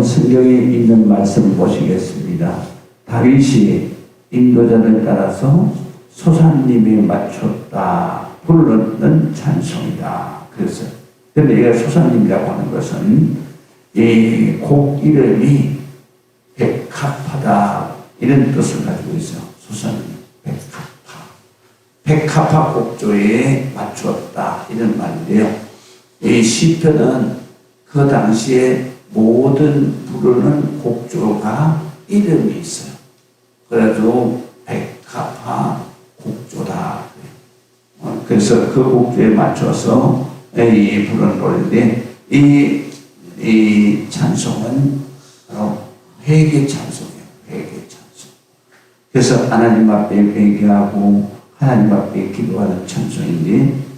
오늘 성경에 있는 말씀 보시겠습니다. 다윗이 인도자를 따라서 소산님에 맞췄다 부르는 찬송이다. 그래서 근데 이가 소산님이라고 하는 것은 이 곡 이름이 백합하다 이런 뜻을 가지고 있어요. 소산 백합하. 백합화 곡조에 맞추었다 이런 말인데요. 이 시편은 그 당시에 모든 부르는 곡조가 이름이 있어요. 그래도 백합화 곡조다. 어, 그래서 그 곡조에 맞춰서 이 부르는 노래인데 이, 이 찬송은 바로 회개 찬송이에요. 회개 찬송. 그래서 하나님 앞에 회개하고 하나님 앞에 기도하는 찬송인데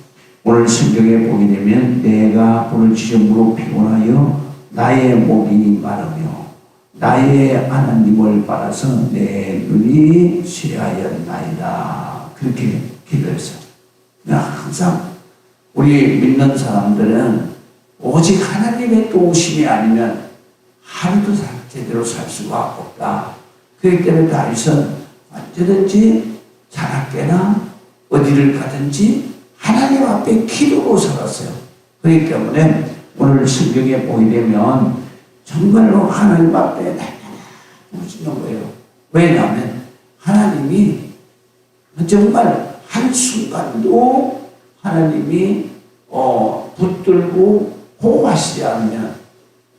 오늘 성경에 보게 되면 내가 부르짖음으로 피곤하여 나의 목이 마르며 나의 하나님을 바라서 내 눈이 쇠하였나이다. 그렇게 기도했어요. 항상 우리 믿는 사람들은 오직 하나님의 도우심이 아니면 하루도 살- 제대로 살 수가 없다. 그렇기 때문에 다윗은 언제든지 자나깨나 어디를 가든지 하나님 앞에 기도로 살았어요. 그렇기 때문에 오늘 성경에 보게 되면 정말로 하나님 앞에 부르짖는 거예요. 왜냐하면 하나님이 정말 한순간도 하나님이 어, 붙들고 보호하시지 않으면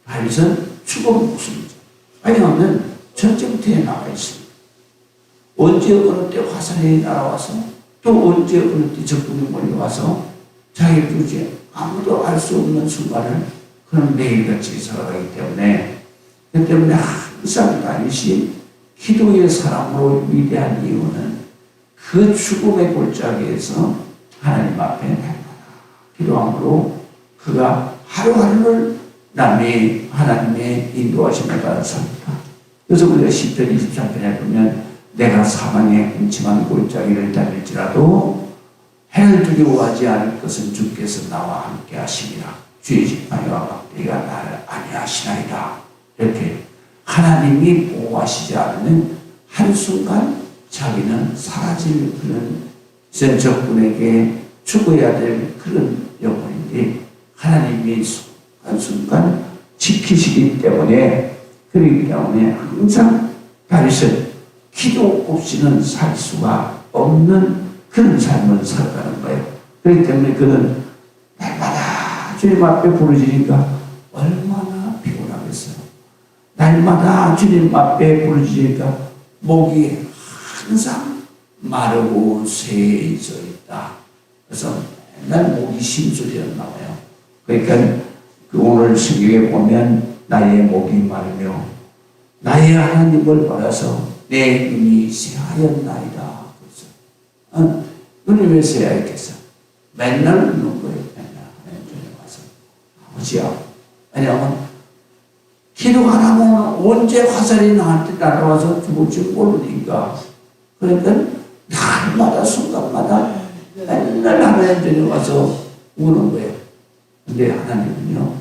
다윗은 죽은 목숨이죠. 왜냐하면 전쟁터에 나가 있습니다. 언제 어느 때 화살이 날아와서 또 언제 어느 때 적군이 몰려와서 자기 주제 아무도 알 수 없는 순간을 그런 매일같이 살아가기 때문에 그 때문에 항상 다윗이 기도의 사람으로 위대한 이유는 그 죽음의 골짜기에서 하나님 앞에 날마다 기도함으로 그가 하루하루를 남이 하나님의 인도하심에 따라 삽니다. 그래서 우리가 10편 23편에 보면 내가 사망의 음침한 골짜기를 달릴지라도 해를 두려워하지 않을 것은 주께서 나와 함께 하시리라. 주의 지팡이와 막대기가 나를 아니하시나이다. 이렇게 하나님이 보호하시지 않으면 한순간 자기는 사라질 그런 전 적군에게 죽어야 될 그런 영혼인데 하나님이 한순간 지키시기 때문에 그렇기 때문에 항상 다윗은 기도 없이는 살 수가 없는 그런 삶을 살아가는 거예요. 그렇기 때문에 그는 날마다 주님 앞에 부르짖으니까 얼마나 피곤하겠어요. 날마다 주님 앞에 부르짖으니까 목이 항상 마르고 쇠해져 있다. 그래서 맨날 목이 심소리가 나와요. 그러니까 그 오늘 성경에 보면 나의 목이 마르며 나의 하나님을 바라서 내 눈이 새하였나이다. 어, 눈이 왜 새하였겠어? 맨날 웃는 거예요. 맨날 하나님 와서 아버지야. 왜냐하면 기도 안 하면 언제 화살이 나한테 날아와서 죽을지 모르니까 그러니까 날마다 순간마다 맨날 하나님 전에 와서 우는 거예요. 근데 하나님은요,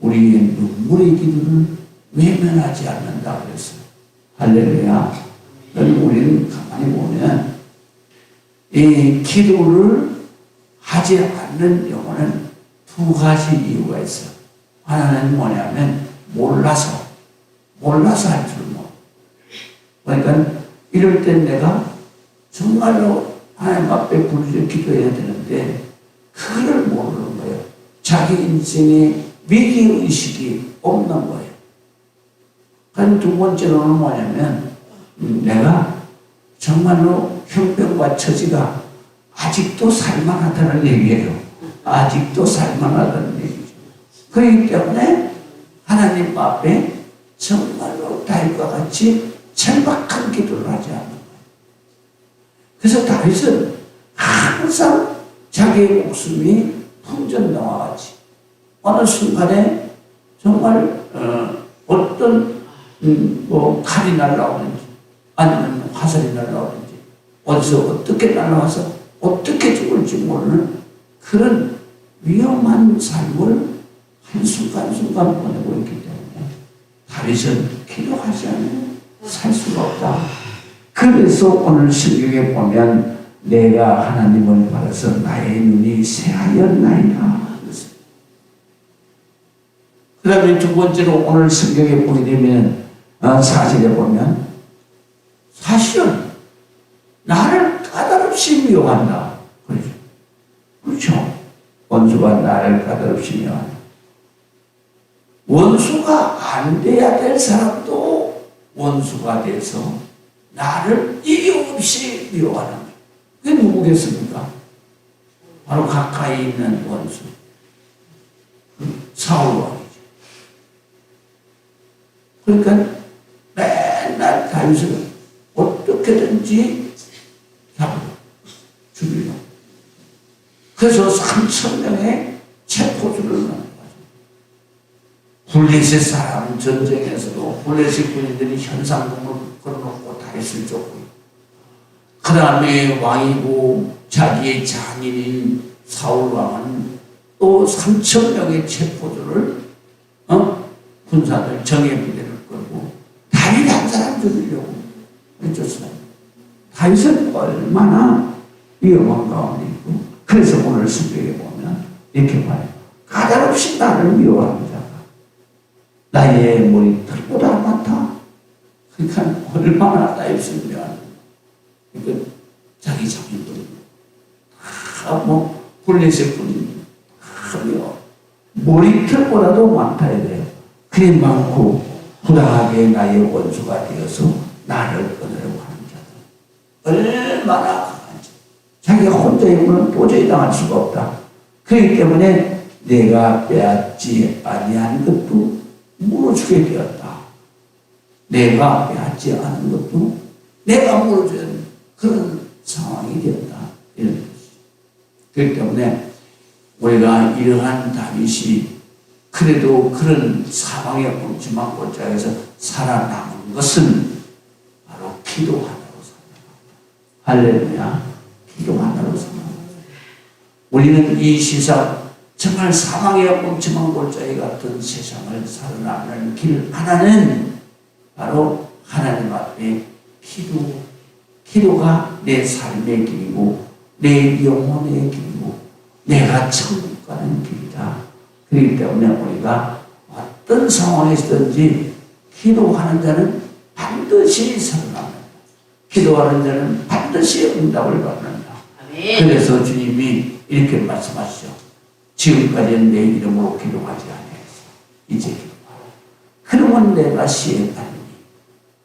우리의 눈물의 기도를 외면하지 않는다 그랬어요. 할렐루야. 그럼 우리는 가만히 보면, 이 기도를 하지 않는 경우는 두 가지 이유가 있어요. 하나는 뭐냐면, 몰라서, 몰라서 할 줄 모르. 그러니까, 이럴 땐 내가 정말로 하나님 앞에 부르짖어 기도해야 되는데, 그걸 모르는 거예요. 자기 인생에 위기 의식이 없는 거예요. 그럼 두 번째로는 뭐냐면, 음, 내가 정말로 형편과 처지가 아직도 살만하다는 얘기예요. 아직도 살만하다는 얘기죠. 그렇기 때문에 하나님 앞에 정말로 다윗과 같이 절박한 기도를 하지 않는 거예요. 그래서 다윗은 항상 자기의 목숨이 풍전나와 같이 어느 순간에 정말 어, 떤 음, 뭐 칼이 날라오는지 아니면 화살이 날라오는지 어디서 어떻게 날라와서 어떻게 죽을지 모르는 그런 위험한 삶을 한순간순간 보내고 있기 때문에 다윗은 기도하지 않으면 살 수가 없다. 그래서 오늘 성경에 보면 내가 하나님을 바라서 나의 눈이 새하였나이다. 그 다음에 두 번째로 오늘 성경에 보게 되면 어, 사실에 보면 사실은 나를 까다롭이 미워한다. 그렇죠. 그렇죠. 원수가 나를 까다롭이 미워한다. 원수가 안 돼야 될 사람도 원수가 돼서 나를 이유 없이 미워하는 거예요. 그게 누구겠습니까? 바로 가까이 있는 원수. 그 사울 왕이죠. 그러니까 맨날 다윗을 어떻게든지 그래서 3천 명의 만든 거죠. 블레셋 사람 전쟁에서도 블레셋 군인들이 현상금을 걸어놓고 다윗을 쫓고 그 다음에 왕이고 자기의 장인인 사울 왕은 또 3천 명의 체포들을 어? 군사들 정예 부대를 끌고 다윗 한 사람 죽이려고 해줬어요. 다윗은 얼마나 위험한 가운데 있고 그래서 오늘 성경에 보면 이렇게 말해요. 까다롭이 나를 미워하는 자가 나의 머리 털보다 많다. 그러니까 얼마나 미워하는 그러니까 자기 자기들 다뭐 분이 하며 머리털보다도 많다 이래요. 그래 많고 부당하게 나의 원수가 되어서 나를 끊으려고 하는 자들 얼마나 자기가 혼자 있으면 도저히 당할 수가 없다. 그렇기 때문에 내가 빼앗지 아니한 것도 무너지게 되었다. 내가 빼앗지 않은 것도 내가 하는 그런 상황이 되었다. 이런 것이죠. 그렇기 때문에 우리가 이러한 다윗이 그래도 그런 사망의 엉침한 골짜기에서 살아남은 것은 바로 기도 하나로 살아남았다. 할렐루야. 기도 하나로 살아남았다. 우리는 이 세상 정말 사망의 엉침한 골짜기 같은 세상을 살아남는 길 하나는 바로 하나님 앞에 기도, 기도가 내 삶의 길이고 내 영혼의 길이고 내가 천국 가는 길이다. 그렇기 때문에 우리가 어떤 상황에서든지 기도하는 자는 반드시 살아납니다. 기도하는 자는 반드시 응답을. 아멘. 그래서 주님이 이렇게 말씀하시죠. 지금까지는 내 이름으로 기도하지 아니하였어. 이제 기도하라. 그러면 내가 시행하리니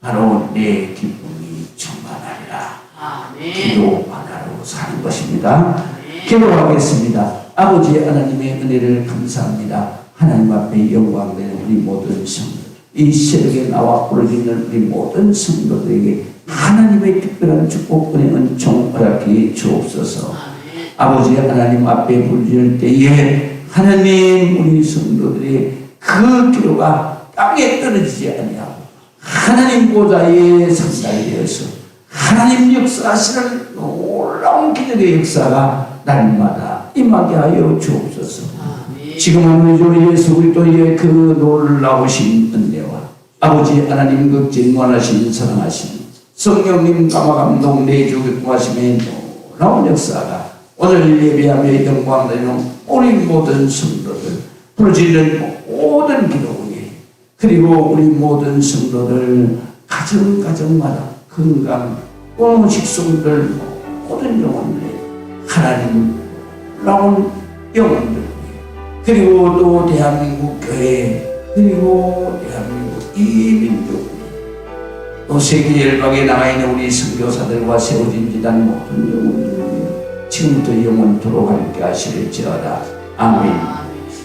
바로 내 기쁨이 충만하리라. 아멘. 기도 하나로 사는 것입니다. 아멘. 기도하겠습니다. 아버지 하나님의 은혜를 감사합니다. 하나님 앞에 영광되는 우리 모든 성도, 이 새벽에 나와 부르짖는 우리 모든 성도들에게 하나님의 특별한 축복권의 은총 허락해 주옵소서. 아멘. 아버지 하나님 앞에 부르짖을 때에 하나님 우리 성도들의 그 기도가 땅에 떨어지지 아니하고 하나님 보좌에 상달이 되어서 하나님 역사하시는 놀라운 기적의 역사가 날마다 임하게 하여 주옵소서. 지금은 우리 주 예수 그리스도의 그 놀라우신 은혜와 아버지 하나님 극진 원하신 사랑하신 성령님 감화 감동 내주 교통하심의 놀라운 역사가 오늘 예배하며 영광 되는 우리 모든 성도들 부르짖는 모든 기도에 그리고 우리 모든 성도들 가정 가정마다 건강 온 식성들 모든 영혼들 하나님 나온 영혼들 그리고 또 대한민국 교회 그리고 대한민국 이민족. 또 세계 열방에 나가 있는 우리 선교사들과 세워진 지단 모든 영혼들 지금부터 영원토록 함께 하시릴지어다. 아멘